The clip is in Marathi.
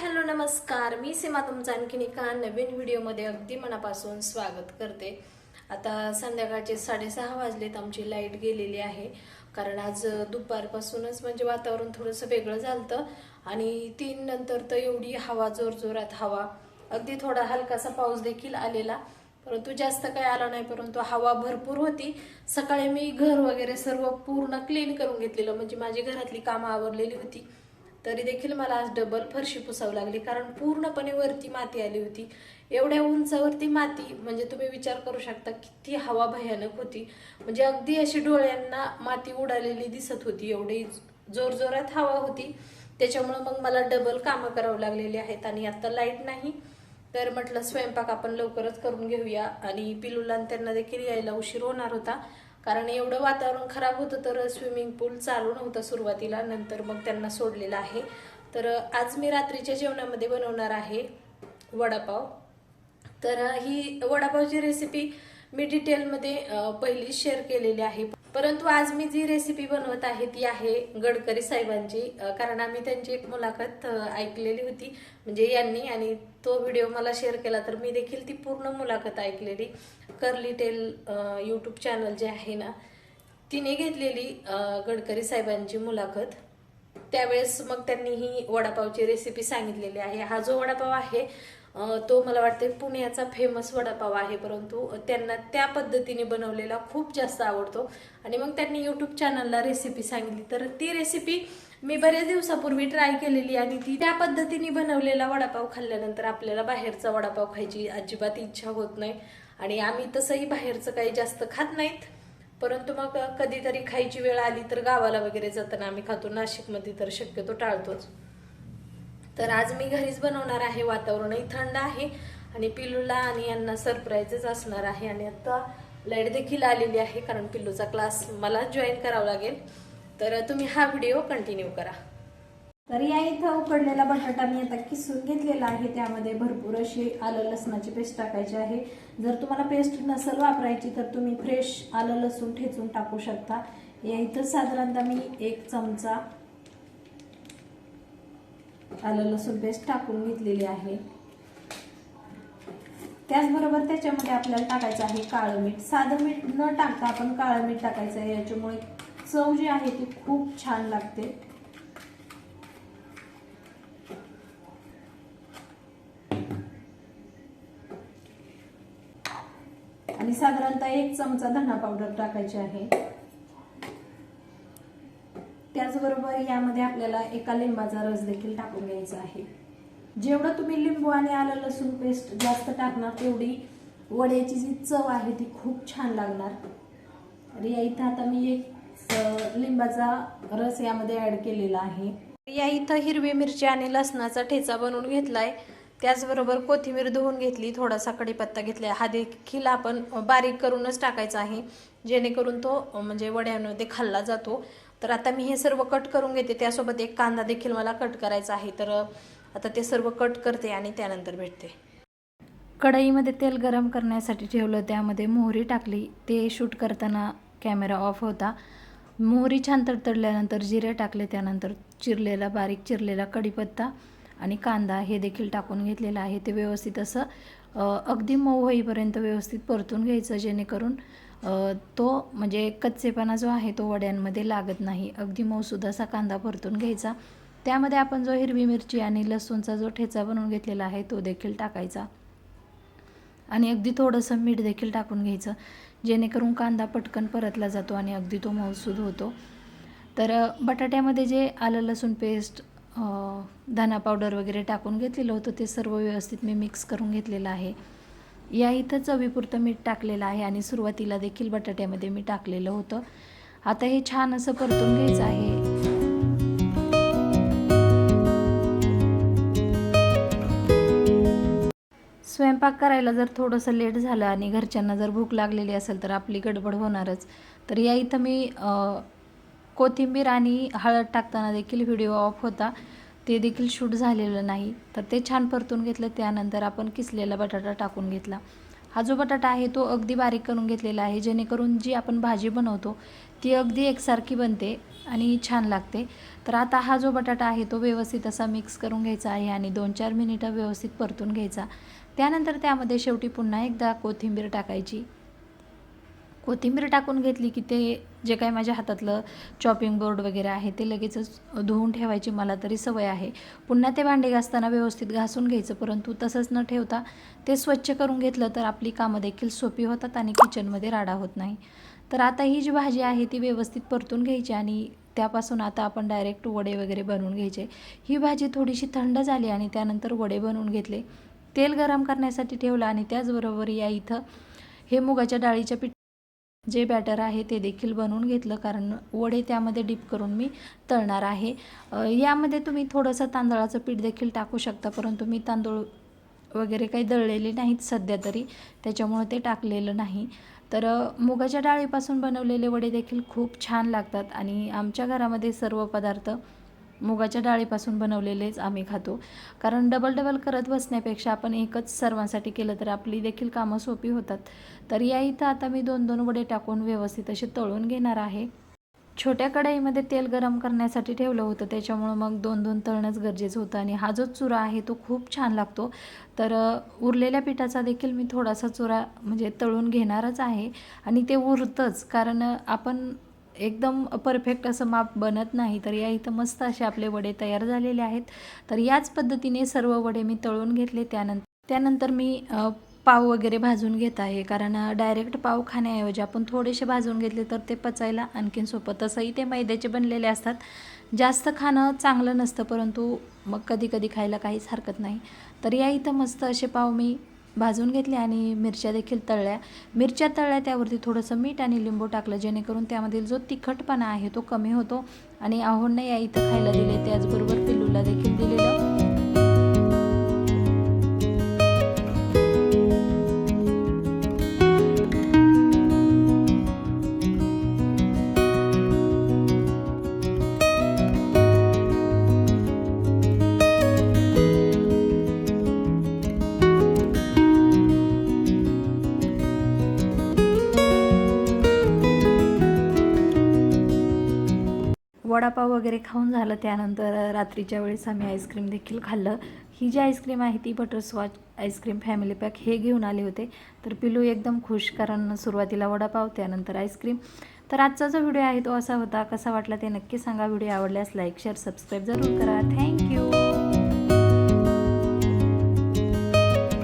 हॅलो नमस्कार. मी सीमा तुमचं आणखीन एका नवीन व्हिडिओमध्ये अगदी मनापासून स्वागत करते. आता संध्याकाळचे साडेसहा वाजलेत आमची लाइट गेलेली आहे. कारण आज दुपारपासूनच म्हणजे वातावरण थोडंसं वेगळं झालं आणि तीन नंतर तर एवढी हवा जोरजोरात हवा. अगदी थोडा हलकासा पाऊस देखील आलेला परंतु जास्त काही आला नाही परंतु हवा भरपूर होती. सकाळी मी घर वगैरे सर्व पूर्ण क्लीन करून घेतलेलं. म्हणजे माझी घरातली कामं आवरलेली होती. तरी देखील मला आज डबल फरशी पुसावी लागली. कारण पूर्णपणे वरती माती आली होती. एवढ्या उंचावरती माती म्हणजे तुम्ही विचार करू शकता किती हवा भयानक होती. म्हणजे अगदी अशी डोळ्यांना माती उडालेली दिसत होती. एवढी जोरजोरात हवा होती. त्याच्यामुळं मग मला डबल कामं करावं लागलेली आहेत. आणि आता लाइट नाही तर म्हटलं स्वयंपाक आपण लवकरच करून घेऊया. आणि पिलूला त्यांना देखील यायला उशीर होणार होता. कारण एवढं वातावरण खराब होतं तर स्विमिंग पूल चालू नव्हतं सुरुवातीला नंतर मग त्यांना सोडलेलं आहे. तर आज मी रात्रीच्या जेवणामध्ये बनवणार आहे वडापाव. तर ही वडापावची रेसिपी मी डिटेलमध्ये पहिली शेअर केलेली आहे. परंतु आज मी जी रेसिपी बनवत आहे ती आहे गडकरी साहेबांची. कारण आम्ही त्यांची एक मुलाखत ऐकलेली होती. म्हणजे यांनी आणि तो व्हिडिओ मला शेअर केला तर मी देखील ती पूर्ण मुलाखत ऐकलेली. कर्ली टेल यूट्यूब चॅनल जे आहे ना तिने घेतलेली गडकरी साहेबांची मुलाखत. त्यावेळेस मग त्यांनी ही वडापावची रेसिपी सांगितलेली आहे. हा जो वडापाव आहे तो मला वाटते पुण्याचा फेमस वडापाव आहे. परंतु त्यांना त्या पद्धतीने बनवलेला खूप जास्त आवडतो. आणि मग त्यांनी यूट्यूब चॅनलला रेसिपी सांगितली. तर ती रेसिपी मी बरेच दिवसापूर्वी ट्राय केलेली आणि ती त्या पद्धतीने बनवलेला वडापाव खाल्ल्यानंतर आपल्याला बाहेरचा वडापाव खायची अजिबात इच्छा होत नाही. आणि आम्ही तसंही बाहेरचं काही जास्त खात नाहीत. परंतु मग कधीतरी खायची वेळ आली तर गावाला वगैरे जाताना आम्ही खातो. नाशिकमध्ये तर शक्यतो टाळतोच. तर आज मी घरीच बनवणार आहे. वातावरणही थंड आहे आणि पिल्लूला आणि यांना सरप्राईजच असणार आहे. आणि आता लाइट देखील आलेली आहे कारण पिल्लूचा क्लास मला जॉईन करावा लागेल. तर तुम्ही हा व्हिडिओ कंटिन्यू करा. तर या इथं उकडलेला बटाटा मी आता किसून घेतलेला आहे. त्यामध्ये भरपूर अशी आलं लसणाची पेस्ट टाकायची आहे. जर तुम्हाला पेस्ट नसेल वापरायची तर तुम्ही फ्रेश आलं लसूण ठेचून टाकू शकता. या इथं साधारणतः मी एक चमचा आलं लसूण पेस्ट टाकून घेतलेली आहे. त्याचबरोबर त्याच्यामध्ये आपल्याला टाकायचं आहे काळं मीठ. साधं मीठ न टाकता आपण काळं मीठ टाकायचं आहे. याच्यामुळे चव जी आहे ती खूप छान लागते. आणि साधारणतः एक चमचा धना पावडर टाकायची आहे. त्याचबरोबर यामध्ये आपल्याला एका लिंबाचा रस देखील टाकून घ्यायचा आहे. जेवढं तुम्ही लिंबू आणि आलं लसूण पेस्ट जास्त टाकणार तेवढी वड्याची जी चव आहे ती खूप छान लागणार. रिया या इथं आता मी एक लिंबाचा रस यामध्ये ऍड केलेला आहे. या इथं हिरवी मिरची आणि लसणाचा ठेचा बनवून घेतलाय. त्याचबरोबर कोथिंबीर धुवून घेतली थोडासा कढीपत्ता घेतला हा देखील आपण बारीक करूनच टाकायचा आहे. जेणेकरून तो म्हणजे वड्यांमध्ये खाल्ला जातो. तर आता मी हे सर्व कट करून घेते. त्यासोबत एक कांदा देखील मला कट करायचा आहे. तर आता ते सर्व कट करते आणि त्यानंतर भेटते. कढईमध्ये तेल गरम करण्यासाठी ठेवलं. त्यामध्ये मोहरी टाकली. ते शूट करताना कॅमेरा ऑफ होता. मोहरी छान तडतडल्यानंतर जिरे टाकले. त्यानंतर चिरलेला बारीक चिरलेला कढीपत्ता. आणि कांदा हे देखील टाकून घेतलेलं आहे. ते व्यवस्थित असं अगदी मऊ होईपर्यंत व्यवस्थित परतून घ्यायचं जेणेकरून तो म्हणजे कच्चेपणा जो आहे तो वड्यांमध्ये लागत नाही. अगदी मऊसुद्धा असा कांदा परतून घ्यायचा. त्यामध्ये आपण जो हिरवी मिरची आणि लसूणचा जो ठेचा बनवून घेतलेला आहे तो देखील टाकायचा. आणि अगदी थोडंसं मीठ देखील टाकून घ्यायचं जेणेकरून कांदा पटकन परतला जातो आणि अगदी तो मऊसूद होतो. तर बटाट्यामध्ये जे आलं लसूण पेस्ट धना पावडर वगैरे टाकून घेतलेलं होतं. ते सर्व व्यवस्थित मी मिक्स करून घेतलेलं आहे. या इथं चवीपुरतं मीठ टाकलेलं आहे आणि सुरुवातीला देखील बटाट्यामध्ये मी टाकलेलं होतं. आता हे छान असं परतून घ्यायचं आहे. स्वयंपाक करायला जर थोडंसं लेट झालं आणि घरच्यांना जर भूक लागलेली असेल तर आपली गडबड होणारच. तर या इथं मी कोथिंबीर आणि हळद टाकताना देखील व्हिडिओ ऑफ होता. ते देखील शूट झालेलं नाही. तर ते छान परतून घेतलं. त्यानंतर आपण किसलेला बटाटा टाकून घेतला. हा जो बटाटा आहे तो अगदी बारीक करून घेतलेला आहे. जेणेकरून जी आपण भाजी बनवतो ती अगदी एकसारखी बनते आणि छान लागते. तर आता हा जो बटाटा आहे तो व्यवस्थित असा मिक्स करून घ्यायचा आहे आणि दोन चार मिनिटं व्यवस्थित परतून घ्यायचा. त्यानंतर त्यामध्ये शेवटी पुन्हा एकदा कोथिंबीर टाकायची. कोथिंबीर टाकून घेतली की ते जे काही माझ्या हातातलं चॉपिंग बोर्ड वगैरे आहे ते लगेचच धुवून ठेवायची मला तरी सवय आहे. पुन्हा ते भांडे घासताना व्यवस्थित घासून घ्यायचं परंतु तसंच न ठेवता ते स्वच्छ करून घेतलं तर आपली कामं देखील सोपी होतात आणि किचनमध्ये राडा होत नाही. तर आता ही जी भाजी आहे ती व्यवस्थित परतून घ्यायची आणि त्यापासून आता आपण डायरेक्ट वडे वगैरे बनवून घ्यायचे. ही भाजी थोडीशी थंड झाली आणि त्यानंतर वडे बनवून घेतले. तेल गरम करण्यासाठी ठेवलं आणि त्याचबरोबर या इथं हे मुगाच्या डाळीच्या पीठ जे बॅटर आहे ते देखील बनवून घेतलं. कारण वडे त्यामध्ये डीप करून मी तळणार आहे. यामध्ये तुम्ही थोडंसं तांदळाचं पीठ देखील टाकू शकता. परंतु मी तांदूळ वगैरे काही दळलेले नाहीत सध्या तरी. त्याच्यामुळं ते टाकलेलं नाही. तर मुगाच्या डाळीपासून बनवलेले वडे देखील खूप छान लागतात. आणि आमच्या घरामध्ये सर्व पदार्थ मुगाच्या डाळीपासून बनवलेलेच आम्ही खातो. कारण डबल डबल करत बसण्यापेक्षा आपण एकच सर्वांसाठी केलं तर आपली देखील कामं सोपी होतात. तर या इथं आता मी दोन दोन वडे टाकून व्यवस्थित असे तळून घेणार आहे. छोट्या कढईमध्ये तेल गरम करण्यासाठी ठेवलं होतं. त्याच्यामुळं मग दोन दोन तळणंच गरजेचं होतं. आणि हा जो चुरा आहे तो खूप छान लागतो. तर उरलेल्या पिठाचा देखील मी थोडासा चुरा म्हणजे तळून घेणारच आहे. आणि ते उरतंच. कारण आपण एकदम परफेक्ट असं माप बनत नाही तर या इथं मस्त असे आपले वडे तयार झालेले आहेत. तर याच पद्धतीने सर्व वडे मी तळून घेतले. त्यानंतर त्यानंतर मी पाव वगैरे भाजून घेत आहे. कारण डायरेक्ट पाव खाण्याऐवजी आपण थोडेसे भाजून घेतले तर ते पचायला आणखीन सोपं. तसंही ते मैद्याचे बनलेले असतात. जास्त खाणं चांगलं नसतं परंतु मग कधी कधी खायला काहीच हरकत नाही. तर या इथं मस्त असे पाव मी भाजून घेतली आणि मिरच्या देखील तळल्या. मिरच्या तळल्या त्यावरती थोडंसं मीठ आणि लिंबू टाकलं. जेणेकरून त्यामधील जो तिखटपणा आहे तो कमी होतो. आणि आहोंना या इथं खायला दिले. त्याचबरोबर पिल्लूला देखील दिलेलं. वडापाव वगैरे खाऊन झालं त्यानंतर रात्रीच्या वेळेस आम्ही आईस्क्रीम देखील खाल्लं. ही जी आईस्क्रीम आहे ती बटरस्कॉच आईस्क्रीम फॅमिली पॅक हे घेऊन आले होते. तर पिलू एकदम खुश कारण सुरुवातीला वडापाव त्यानंतर आईस्क्रीम. तर आजचा जो व्हिडिओ आहे तो असा होता. कसा वाटला ते नक्की सांगा. व्हिडिओ आवडल्यास लाईक शेअर सबस्क्राईब जरूर करा. थँक्यू!